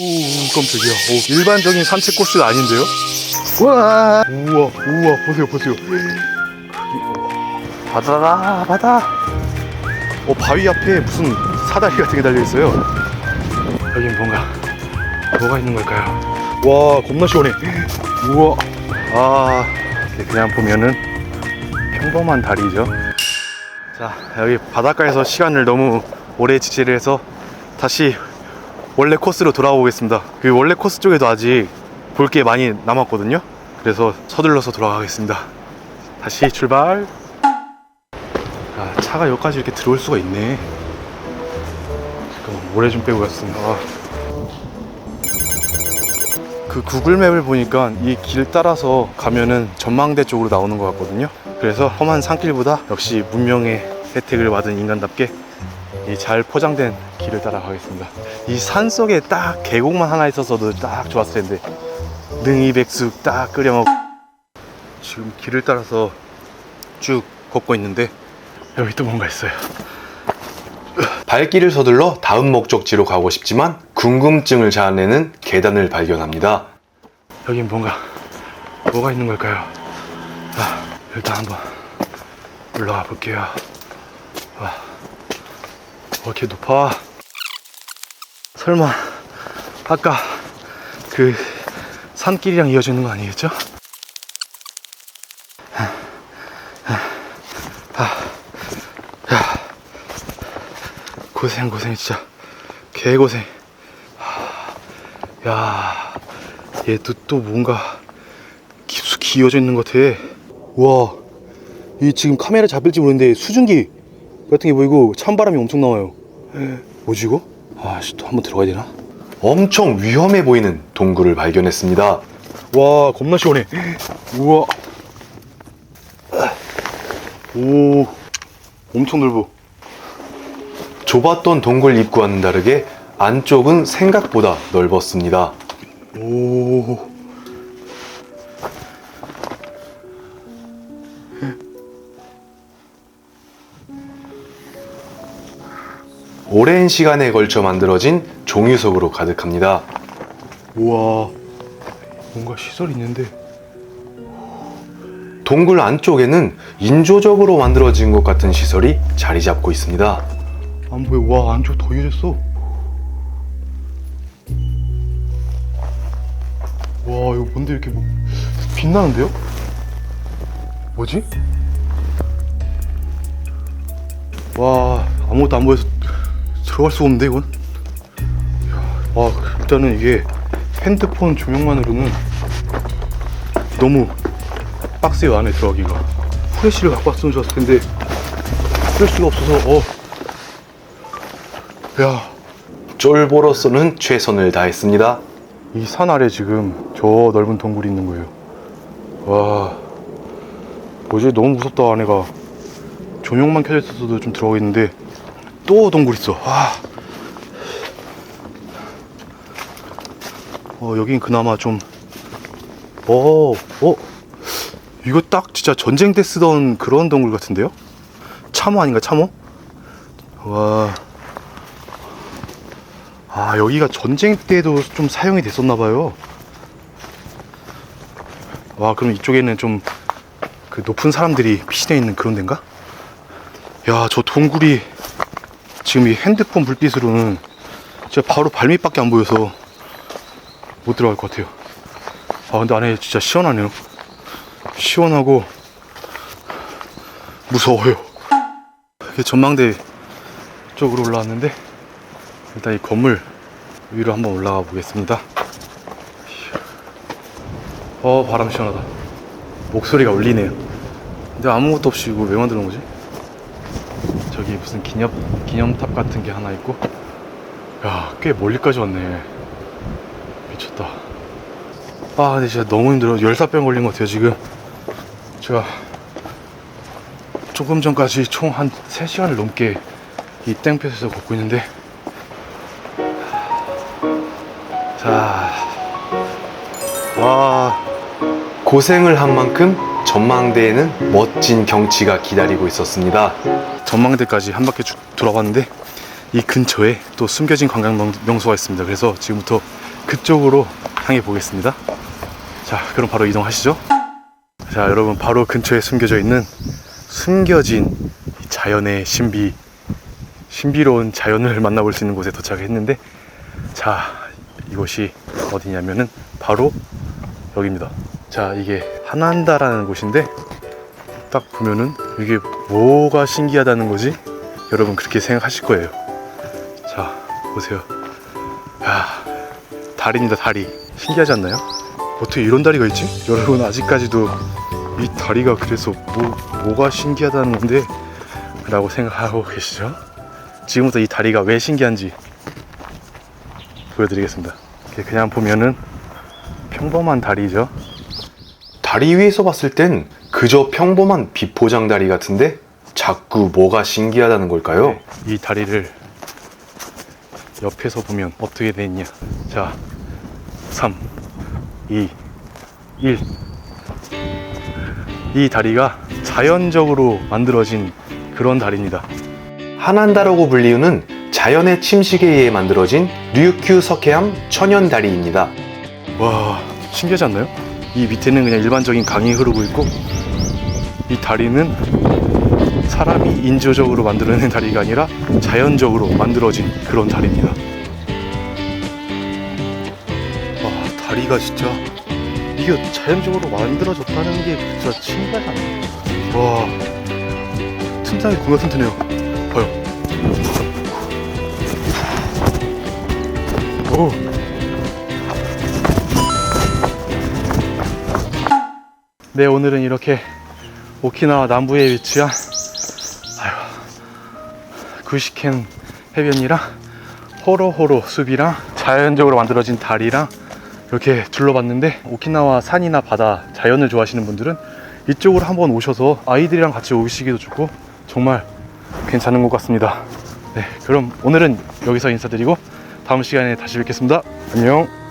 오, 깜짝이야. 오, 일반적인 산책 코스가 아닌데요? 우와, 우와, 우와, 보세요, 보세요. 바다다, 바다. 어, 바위 앞에 무슨 사다리 같은 게 달려 있어요. 여긴 뭔가, 뭐가 있는 걸까요? 와, 겁나 시원해. 우와, 아, 그냥 보면은 평범한 다리죠. 자, 여기 바닷가에서 시간을 너무 오래 지체를 해서 다시 원래 코스로 돌아오겠습니다. 그 원래 코스 쪽에도 아직 볼 게 많이 남았거든요. 그래서 서둘러서 돌아가겠습니다. 다시 출발. 아, 차가 여기까지 이렇게 들어올 수가 있네. 잠깐만, 모래 좀 빼고 갔습니다. 아. 그 구글맵을 보니까 이 길 따라서 가면은 전망대 쪽으로 나오는 것 같거든요. 그래서 험한 산길보다 역시 문명의 혜택을 받은 인간답게 이 잘 포장된 길을 따라 가겠습니다. 이 산 속에 딱 계곡만 하나 있었어도 딱 좋았을 텐데 능이 백숙 딱 끓여 먹. 지금 길을 따라서 쭉 걷고 있는데 여기 또 뭔가 있어요. 발길을 서둘러 다음 목적지로 가고 싶지만 궁금증을 자아내는 계단을 발견합니다. 여긴 뭔가 뭐가 있는 걸까요? 아, 일단 한번 올라가 볼게요. 와, 어, 이렇게 높아. 설마 아까 그 산길이랑 이어지는 거 아니겠죠? 아, 야, 고생 고생 진짜 개 고생. 야, 얘도 또 뭔가 깊숙이 이어져 있는 것 같아. 와, 이 지금 카메라 잡힐지 모르는데 수증기 같은 게 보이고 찬바람이 엄청 나와요. 뭐지 이거? 아씨 또 한 번 들어가야 되나? 엄청 위험해 보이는 동굴을 발견했습니다. 와, 겁나 시원해. 우와. 오, 엄청 넓어. 좁았던 동굴 입구와는 다르게 안쪽은 생각보다 넓었습니다. 오. 오랜 시간에 걸쳐 만들어진 종유석으로 가득합니다. 우와. 뭔가 시설이 있는데. 동굴 안쪽에는 인조적으로 만들어진 것 같은 시설이 자리 잡고 있습니다. 안 보여. 와, 안쪽 더 이어졌어. 와, 이거 뭔데 이렇게 뭐 빛나는데요? 뭐지? 와, 아무것도 안 보여서 들어갈 수가 없는데 이건. 와, 일단은 이게 핸드폰 조명만으로는 너무 빡세요 안에 들어가기가. 후레쉬를 갖고 왔으면 좋았을 텐데 후레쉬가 없어서 어. 야, 쫄보로서는 최선을 다했습니다. 이 산 아래 지금 저 넓은 동굴이 있는 거예요. 와, 뭐지? 너무 무섭다, 안에가. 조명만 켜져 있어서도 좀 들어가겠는데, 또 동굴 있어. 와. 어, 여긴 그나마 좀, 어, 어, 이거 딱 진짜 전쟁 때 쓰던 그런 동굴 같은데요? 참호 아닌가, 참호? 와. 아 여기가 전쟁 때도 좀 사용이 됐었나 봐요. 와 그럼 이쪽에는 좀 그 높은 사람들이 피신해 있는 그런 데인가? 야 저 동굴이 지금 이 핸드폰 불빛으로는 진짜 바로 발밑밖에 안 보여서 못 들어갈 것 같아요. 아 근데 안에 진짜 시원하네요. 시원하고 무서워요. 이게 전망대 쪽으로 올라왔는데 일단 이 건물 위로 한번 올라가 보겠습니다. 어 바람 시원하다. 목소리가 울리네요. 근데 아무것도 없이 이거 왜 만드는 거지? 무슨 기념 기념탑 같은 게 하나 있고, 야 꽤 멀리까지 왔네. 미쳤다. 아 근데 진짜 너무 힘들어. 열사병 걸린 것 같아요 지금. 제가 조금 전까지 총 한 3시간을 넘게 이 땡볕에서 걷고 있는데 자, 와, 고생을 한 만큼 전망대에는 멋진 경치가 기다리고 있었습니다. 전망대까지 한 바퀴 쭉 돌아봤는데 이 근처에 또 숨겨진 관광 명- 명소가 있습니다. 그래서 지금부터 그쪽으로 향해 보겠습니다. 자, 그럼 바로 이동하시죠. 자, 여러분 바로 근처에 숨겨져 있는 숨겨진 이 자연의 신비, 신비로운 자연을 만나볼 수 있는 곳에 도착했는데, 자, 이곳이 어디냐면은 바로 여기입니다. 자, 이게 하난다라는 곳인데 딱 보면은 이게 뭐가 신기하다는 거지? 여러분 그렇게 생각하실 거예요. 자, 보세요. 야, 다리입니다, 다리. 신기하지 않나요? 어떻게 이런 다리가 있지? 여러분 아직까지도 이 다리가 그래서 뭐, 뭐가 신기하다는 건데 라고 생각하고 계시죠? 지금부터 이 다리가 왜 신기한지 보여드리겠습니다. 그냥 보면은 평범한 다리죠. 다리 위에서 봤을 땐 그저 평범한 비포장 다리 같은데 자꾸 뭐가 신기하다는 걸까요? 이 다리를 옆에서 보면 어떻게 돼 있냐. 자, 3, 2, 1. 이 다리가 자연적으로 만들어진 그런 다리입니다. 하난다라고 불리우는 자연의 침식에 의해 만들어진 류큐 석회암 천연 다리입니다. 와, 신기하지 않나요? 이 밑에는 그냥 일반적인 강이 흐르고 있고, 이 다리는 사람이 인조적으로 만들어낸 다리가 아니라 자연적으로 만들어진 그런 다리입니다. 와, 다리가 진짜 이게 자연적으로 만들어졌다는 게 진짜 신기하지 않나요? 와, 틈상이 공연 튼튼해요. 봐요. 오. 네, 오늘은 이렇게 오키나와 남부에 위치한 아유, 구시켄 해변이랑 호로호로 숲이랑 자연적으로 만들어진 다리랑 이렇게 둘러봤는데 오키나와 산이나 바다, 자연을 좋아하시는 분들은 이쪽으로 한번 오셔서 아이들이랑 같이 오시기도 좋고 정말 괜찮은 것 같습니다. 네, 그럼 오늘은 여기서 인사드리고 다음 시간에 다시 뵙겠습니다. 안녕.